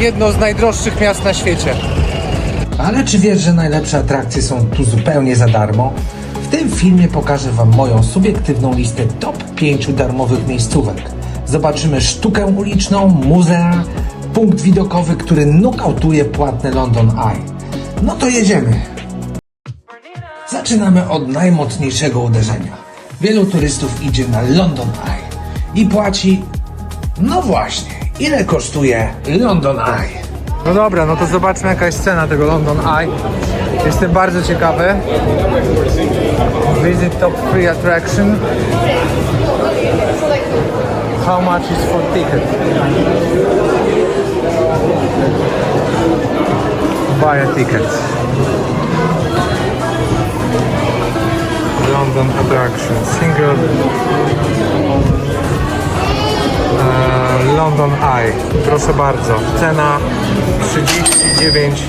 Jedno z najdroższych miast na świecie. Ale czy wiesz, że najlepsze atrakcje są tu zupełnie za darmo? W tym filmie pokażę Wam moją subiektywną listę top 5 darmowych miejscówek. Zobaczymy sztukę uliczną, muzea, punkt widokowy, który nokautuje płatne London Eye. No to jedziemy. Zaczynamy od najmocniejszego uderzenia. Wielu turystów idzie na London Eye i płaci, no właśnie, ile kosztuje London Eye. No dobra, no to zobaczmy jaka jest cena tego London Eye. Jestem bardzo ciekawy. Visit top free attraction. How much is for ticket? Buy a ticket. London attraction. Single London Eye. Proszę bardzo. Cena 39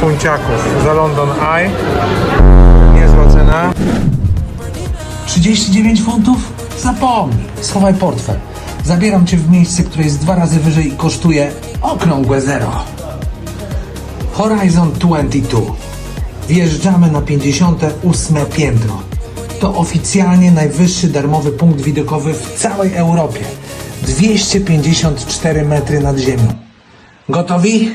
funciaków za London Eye. Niezła cena. 39 funtów? Zapomnij, schowaj portfel. Zabieram cię w miejsce, które jest dwa razy wyżej i kosztuje okrągłe zero. Horizon 22. Wjeżdżamy na 58 piętro. To oficjalnie najwyższy darmowy punkt widokowy w całej Europie. 254 metry nad ziemią. Gotowi?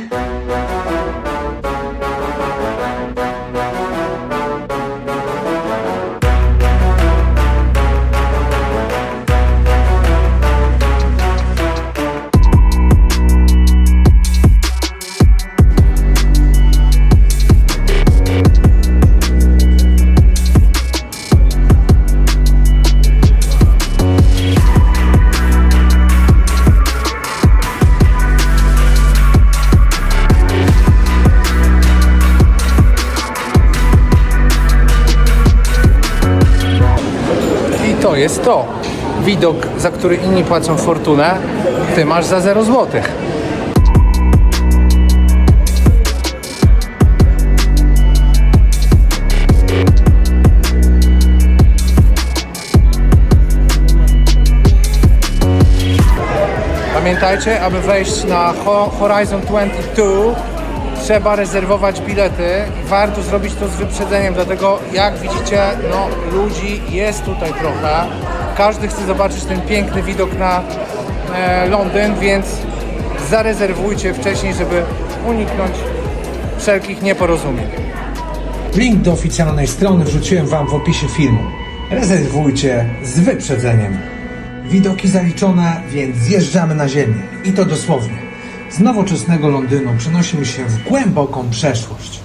To jest to. Widok, za który inni płacą fortunę, ty masz za 0 złotych. Pamiętajcie, aby wejść na Ho- Horizon 22 trzeba rezerwować bilety i warto zrobić to z wyprzedzeniem, dlatego jak widzicie, no ludzi jest tutaj trochę. Każdy chce zobaczyć ten piękny widok na e, Londyn, więc zarezerwujcie wcześniej, żeby uniknąć wszelkich nieporozumień. Link do oficjalnej strony wrzuciłem Wam w opisie filmu. Rezerwujcie z wyprzedzeniem. Widoki zaliczone, więc zjeżdżamy na ziemię. I to dosłownie. Z nowoczesnego Londynu przenosimy się w głęboką przeszłość.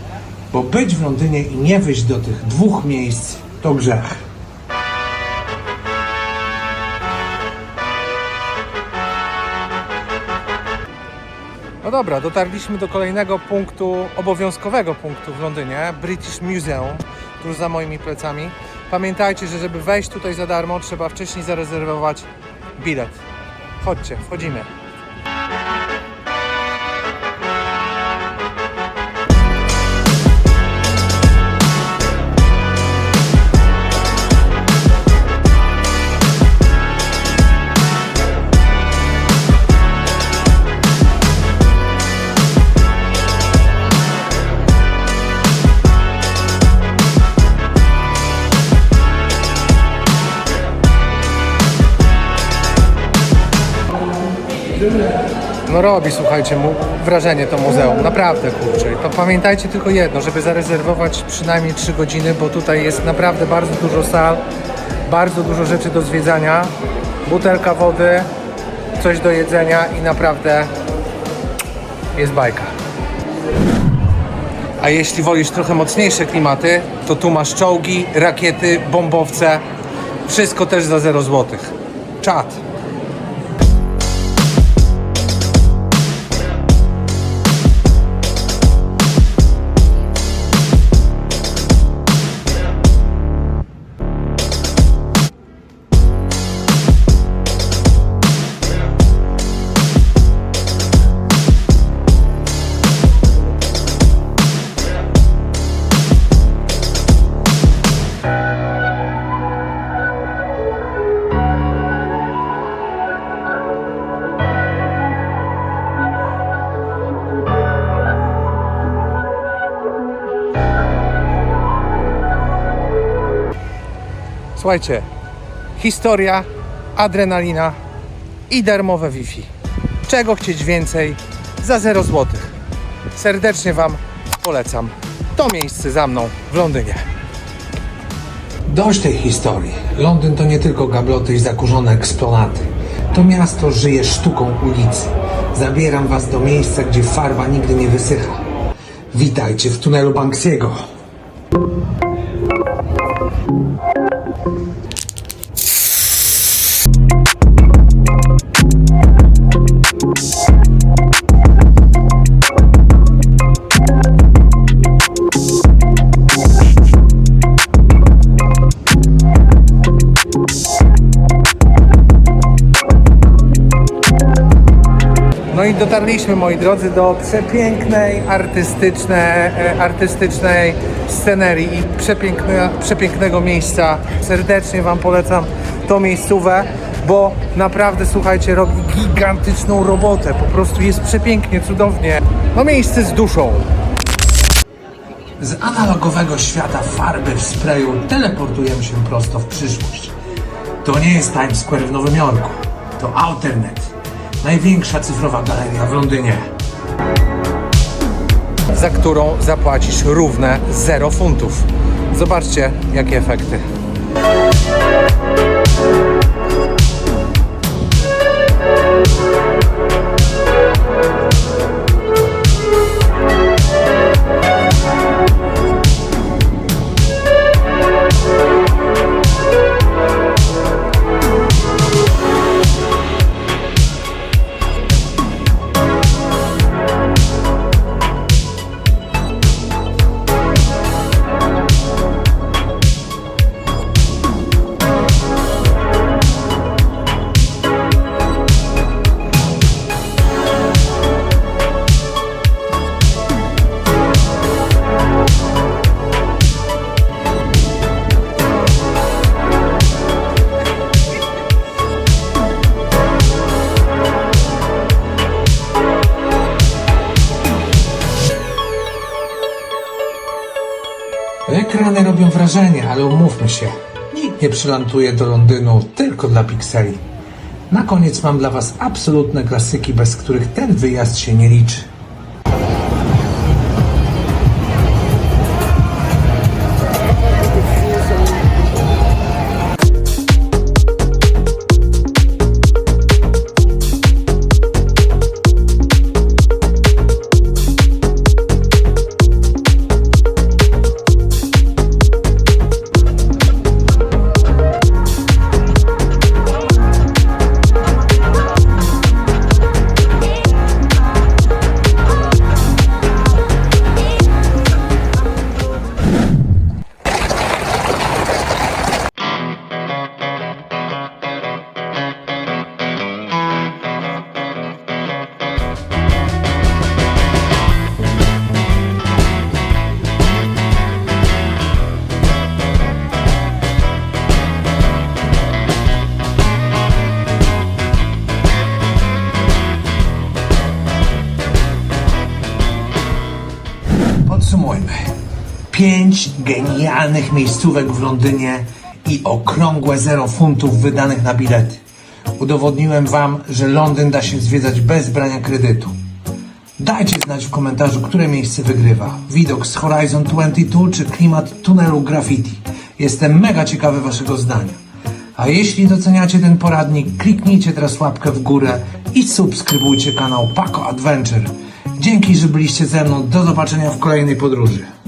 Bo być w Londynie i nie wyjść do tych dwóch miejsc to grzech. No dobra, dotarliśmy do kolejnego punktu, obowiązkowego punktu w Londynie, British Museum, tuż za moimi plecami. Pamiętajcie, że żeby wejść tutaj za darmo, trzeba wcześniej zarezerwować bilet. Chodźcie, wchodzimy. No robi, słuchajcie, mu wrażenie to muzeum, naprawdę kurczę. To pamiętajcie tylko jedno, żeby zarezerwować przynajmniej 3 godziny, bo tutaj jest naprawdę bardzo dużo sal, bardzo dużo rzeczy do zwiedzania, butelka wody, coś do jedzenia i naprawdę jest bajka. A jeśli wolisz trochę mocniejsze klimaty, to tu masz czołgi, rakiety, bombowce, wszystko też za 0 zł. Czad. Słuchajcie, historia, adrenalina i darmowe Wi-Fi. Czego chcieć więcej za 0 zł. Serdecznie Wam polecam to miejsce za mną w Londynie. Dość tej historii. Londyn to nie tylko gabloty i zakurzone eksponaty. To miasto żyje sztuką ulicy. Zabieram was do miejsca, gdzie farba nigdy nie wysycha. Witajcie w tunelu Banksiego. Dotarliśmy, moi drodzy, do przepięknej, artystycznej, e, artystycznej scenerii i przepiękne, przepięknego miejsca. Serdecznie Wam polecam tą miejscówę, bo naprawdę, słuchajcie, robi gigantyczną robotę. Po prostu jest przepięknie, cudownie. No miejsce z duszą. Z analogowego świata farby w sprayu teleportujemy się prosto w przyszłość. To nie jest Times Square w Nowym Jorku. To Outernet. Największa cyfrowa galeria w Londynie. za którą zapłacisz równe 0 funtów. Zobaczcie, jakie efekty. Ale umówmy się. Nikt nie przylantuje do Londynu tylko dla pikseli. Na koniec mam dla Was absolutne klasyki, bez których ten wyjazd się nie liczy. Pięć genialnych miejscówek w Londynie i okrągłe zero funtów wydanych na bilety. Udowodniłem Wam, że Londyn da się zwiedzać bez brania kredytu. Dajcie znać w komentarzu, które miejsce wygrywa. Widok z Horizon 22 czy klimat tunelu graffiti. Jestem mega ciekawy Waszego zdania. A jeśli doceniacie ten poradnik, kliknijcie teraz łapkę w górę i subskrybujcie kanał Paco Adventure. Dzięki, że byliście ze mną. Do zobaczenia w kolejnej podróży.